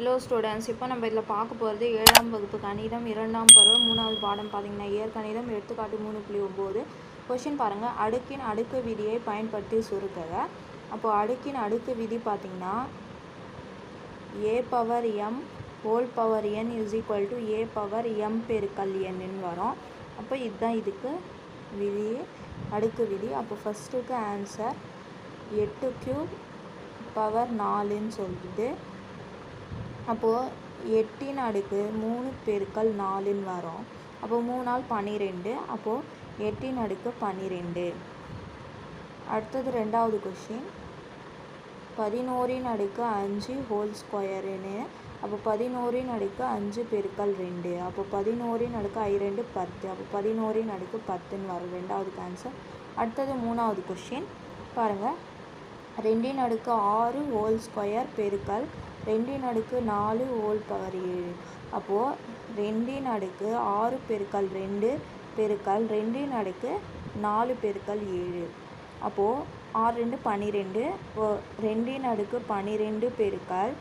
Hello students இப்போ நம்ம இதில் பார்க்க போகிறது ஏழாம் வகுப்பு கணிதம் இரண்டாம் பருவம் மூணாவது பாடம். பார்த்தீங்கன்னா இயற்கணிதம் எடுத்துக்காட்டு மூணு புள்ளி ஒம்பது. கொஷின் பாருங்கள் அடுக்கின் அடுக்கு விதியை பயன்படுத்தி சுருக்குக. அப்போது அடுக்கின் அடுக்கு விதி பார்த்தீங்கன்னா a power m whole power n is equal to a power m பெருக்கல் என்னு வரும். அப்போ இதுதான் இதுக்கு விதி அடுக்கு விதி. அப்போ ஃபஸ்ட்டுக்கு ஆன்சர் எட்டு கியூப் பவர் நாலுன்னு சொல்லுது. அப்போது எட்டின் அடுக்கு மூணு பெருக்கல் நாலுன்னு வரும். அப்போ மூணு நாள் பன்னிரெண்டு அப்போது எட்டின் அடுக்கு பன்னிரெண்டு அடுத்தது ரெண்டாவது கொஷின் பதினோரின் அடுக்கு அஞ்சு ஹோல் ஸ்கொயருன்னு அப்போ பதினோரின் அடுக்கு அஞ்சு பெருக்கல் ரெண்டு. அப்போ பதினோரின் அடுக்கு ஐ ரெண்டு பத்து. அப்போ பதினோரின் அடுக்கு பத்துன்னு வரும் ரெண்டாவது ஆன்சர் அடுத்தது மூணாவது கொஷின் பாருங்கள் ரெண்டின் அடுக்கு ஆறு ஹோல் ஸ்கொயர் பெருக்கல் ரெண்டின் அடுக்கு நாலு ஹோல் பவர் ஏழு. அப்போது ரெண்டின் அடுக்கு ஆறு பெருக்கல் ரெண்டு பெருக்கல் ரெண்டின் அடுக்கு நாலு பெருக்கல் ஏழு. அப்போது ஆறு ரெண்டு பன்னிரெண்டு ரெண்டின் அடுக்கு பன்னிரெண்டு பெருக்கல்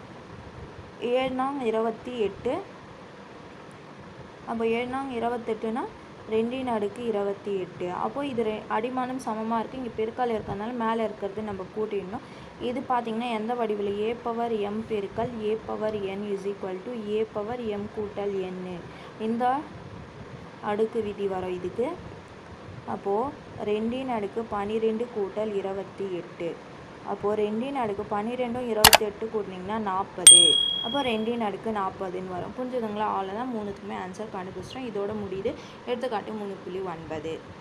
ஏழுனாங் இருபத்தி எட்டு. அப்போ ஏழுனாங் இருபத்தெட்டுனா ரெண்டின் அடுக்கு இருபத்தி எட்டு. அப்போது இது ரெ அடிமானம் சமமாக இருக்குது இங்கே பெருக்கால் இருக்கிறதுனால மேலே இருக்கிறது நம்ம கூட்டிடணும். இது பார்த்திங்கன்னா எந்த வடிவில்? ஏ பவர் எம் பெருக்கல் a power n is equal to a power m கூட்டல் என் இந்த அடுக்கு விதி வரும் இதுக்கு. அப்போது ரெண்டின் அடுக்கு பன்னிரெண்டு கூட்டல் இருபத்தி எட்டு. அப்போது ரெண்டின் அடுக்கு பன்னிரெண்டும் இருபத்தி எட்டு கூட்டினீங்கன்னா நாற்பது. அப்போ ரெண்டின் அடுக்கு நாற்பதுன்னு வரும். புரிஞ்சுதுங்களா? அவ்வளோதான். மூணுக்குமே ஆன்சர் கண்டுபிடிச்சிட்டோம். இதோட முடியுது. எடுத்துக்காட்டு மூணு புள்ளி ஒன்பது.